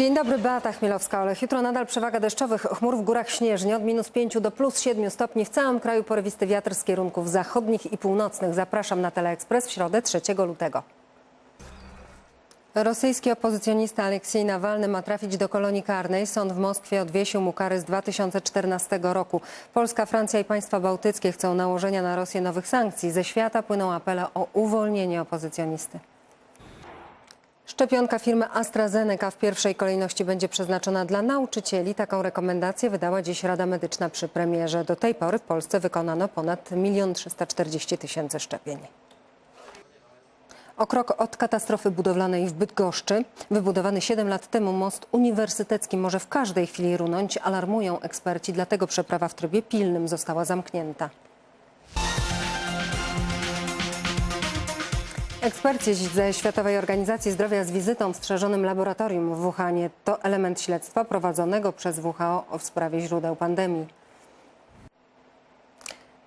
Dzień dobry, Beata Chmielowska-Olech. Jutro nadal przewaga deszczowych chmur w górach śnieżnie od minus 5 do plus 7 stopni. W całym kraju porywisty wiatr z kierunków zachodnich i północnych. Zapraszam na Teleekspres w środę 3 lutego. Rosyjski opozycjonista Aleksiej Nawalny ma trafić do kolonii karnej. Sąd w Moskwie odwiesił mu kary z 2014 roku. Polska, Francja i państwa bałtyckie chcą nałożenia na Rosję nowych sankcji. Ze świata płyną apele o uwolnienie opozycjonisty. Szczepionka firmy AstraZeneca w pierwszej kolejności będzie przeznaczona dla nauczycieli. Taką rekomendację wydała dziś Rada Medyczna przy premierze. Do tej pory w Polsce wykonano ponad 1 340 tysięcy szczepień. O krok od katastrofy budowlanej w Bydgoszczy. Wybudowany 7 lat temu most uniwersytecki może w każdej chwili runąć, alarmują eksperci, dlatego przeprawa w trybie pilnym została zamknięta. Eksperci ze Światowej Organizacji Zdrowia z wizytą w strzeżonym laboratorium w Wuhanie to element śledztwa prowadzonego przez WHO w sprawie źródeł pandemii.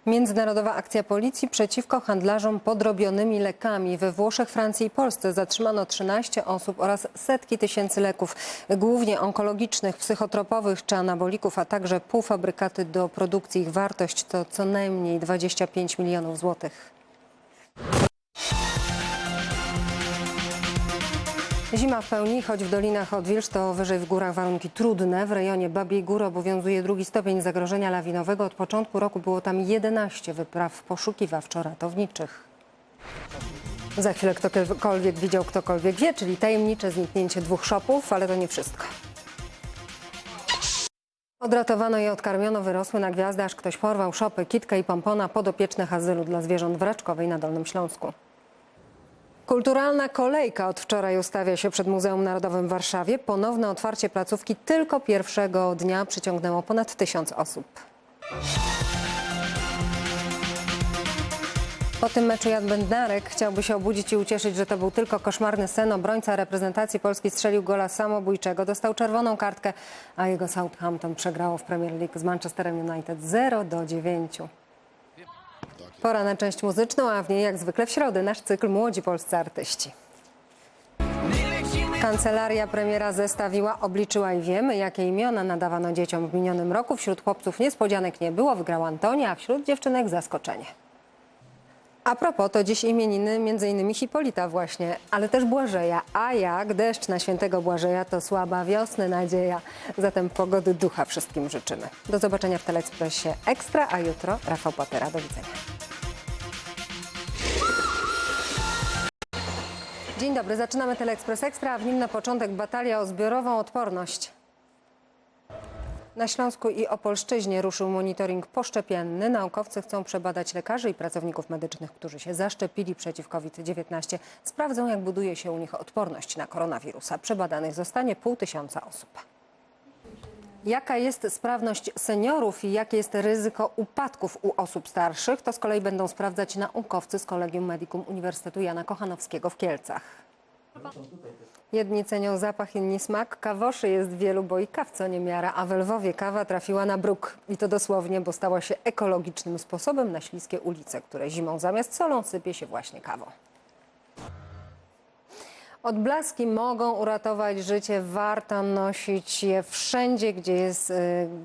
Międzynarodowa akcja policji przeciwko handlarzom podrobionymi lekami. We Włoszech, Francji i Polsce zatrzymano 13 osób oraz setki tysięcy leków, głównie onkologicznych, psychotropowych czy anabolików, a także półfabrykaty do produkcji. Ich wartość to co najmniej 25 milionów złotych. Zima w pełni, choć w dolinach odwilż to wyżej w górach warunki trudne. W rejonie Babiej Góry obowiązuje drugi stopień zagrożenia lawinowego. Od początku roku było tam 11 wypraw poszukiwawczo-ratowniczych. Za chwilę ktokolwiek widział, ktokolwiek wie, czyli tajemnicze zniknięcie dwóch szopów, ale to nie wszystko. Odratowano i odkarmiono wyrosły na gwiazdę, aż ktoś porwał szopy, kitkę i pompona podopiecznych azylu dla zwierząt w Raczkowej na Dolnym Śląsku. Kulturalna kolejka od wczoraj ustawia się przed Muzeum Narodowym w Warszawie. Ponowne otwarcie placówki tylko pierwszego dnia przyciągnęło ponad tysiąc osób. Po tym meczu Jan Bednarek chciałby się obudzić i ucieszyć, że to był tylko koszmarny sen. Obrońca reprezentacji Polski strzelił gola samobójczego, dostał czerwoną kartkę, a jego Southampton przegrało w Premier League z Manchesterem United 0 do 9. Pora na część muzyczną, a w niej jak zwykle w środę nasz cykl Młodzi Polscy Artyści. Kancelaria premiera zestawiła, obliczyła i wiemy, jakie imiona nadawano dzieciom w minionym roku. Wśród chłopców niespodzianek nie było, wygrał Antonia, a wśród dziewczynek zaskoczenie. A propos, to dziś imieniny m.in. Hipolita właśnie, ale też Błażeja. A jak deszcz na świętego Błażeja, to słaba wiosny nadzieja. Zatem pogody ducha wszystkim życzymy. Do zobaczenia w Teleekspresie Ekstra, a jutro Rafał Patera. Do widzenia. Dzień dobry, zaczynamy Teleekspres Ekstra, a w nim na początek batalia o zbiorową odporność. Na Śląsku i Opolszczyźnie ruszył monitoring poszczepienny. Naukowcy chcą przebadać lekarzy i pracowników medycznych, którzy się zaszczepili przeciw COVID-19. Sprawdzą, jak buduje się u nich odporność na koronawirusa. Przebadanych zostanie pół tysiąca osób. Jaka jest sprawność seniorów i jakie jest ryzyko upadków u osób starszych, to z kolei będą sprawdzać naukowcy z Kolegium Medicum Uniwersytetu Jana Kochanowskiego w Kielcach. Jedni cenią zapach, inni smak. Kawoszy jest wielu, bo i kawco nie miara, a w Lwowie kawa trafiła na bruk. I to dosłownie, bo stała się ekologicznym sposobem na śliskie ulice, które zimą zamiast solą sypie się właśnie kawą. Odblaski mogą uratować życie, warto nosić je wszędzie, gdzie jest y,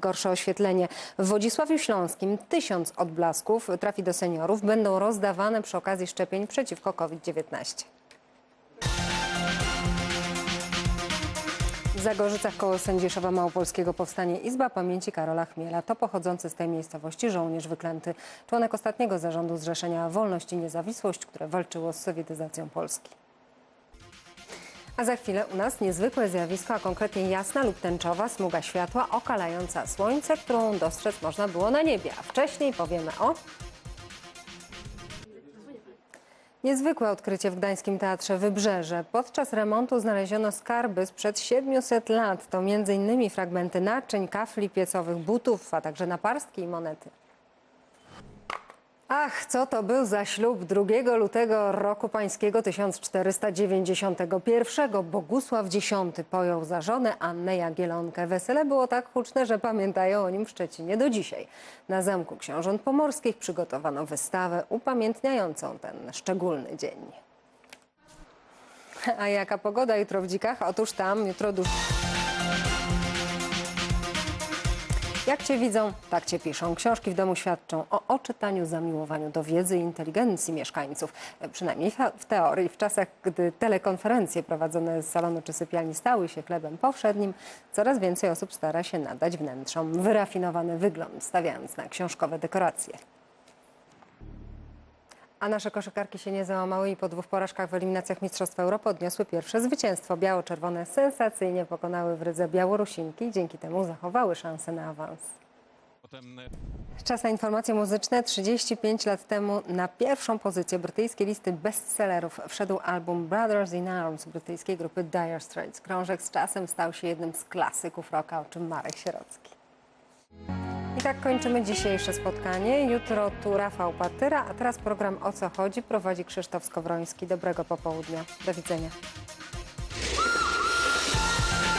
gorsze oświetlenie. W Wodzisławiu Śląskim tysiąc odblasków trafi do seniorów, będą rozdawane przy okazji szczepień przeciwko COVID-19. W Zagorzycach koło Sędzieszowa Małopolskiego powstanie Izba Pamięci Karola Chmiela. To pochodzący z tej miejscowości żołnierz wyklęty, członek ostatniego zarządu Zrzeszenia Wolność i Niezawisłość, które walczyło z sowietyzacją Polski. A za chwilę u nas niezwykłe zjawisko, a konkretnie jasna lub tęczowa smuga światła okalająca słońce, którą dostrzec można było na niebie. A wcześniej powiemy o... Niezwykłe odkrycie w Gdańskim Teatrze Wybrzeże. Podczas remontu znaleziono skarby sprzed 700 lat. To m.in. fragmenty naczyń, kafli piecowych, butów, a także naparstki i monety. Ach, co to był za ślub 2 lutego roku pańskiego 1491. Bogusław X pojął za żonę Annę Jagielonkę. Wesele było tak huczne, że pamiętają o nim w Szczecinie do dzisiaj. Na Zamku Książąt Pomorskich przygotowano wystawę upamiętniającą ten szczególny dzień. A jaka pogoda jutro w Dzikach? Otóż tam jutro dużo... Jak cię widzą, tak cię piszą. Książki w domu świadczą o oczytaniu, zamiłowaniu do wiedzy i inteligencji mieszkańców. Przynajmniej w teorii. W czasach, gdy telekonferencje prowadzone z salonu czy sypialni stały się chlebem powszednim, coraz więcej osób stara się nadać wnętrzom wyrafinowany wygląd, stawiając na książkowe dekoracje. A nasze koszykarki się nie załamały i po dwóch porażkach w eliminacjach Mistrzostwa Europy odniosły pierwsze zwycięstwo. Biało-czerwone sensacyjnie pokonały w rydze Białorusinki i dzięki temu zachowały szansę na awans. E, Czas na informacje muzyczne. 35 lat temu na pierwszą pozycję brytyjskiej listy bestsellerów wszedł album Brothers in Arms brytyjskiej grupy Dire Straits. Krążek z czasem stał się jednym z klasyków rocka, o czym Marek Sierocki. I tak kończymy dzisiejsze spotkanie. Jutro tu Rafał Patyra, a teraz program O co chodzi prowadzi Krzysztof Skowroński. Dobrego popołudnia. Do widzenia.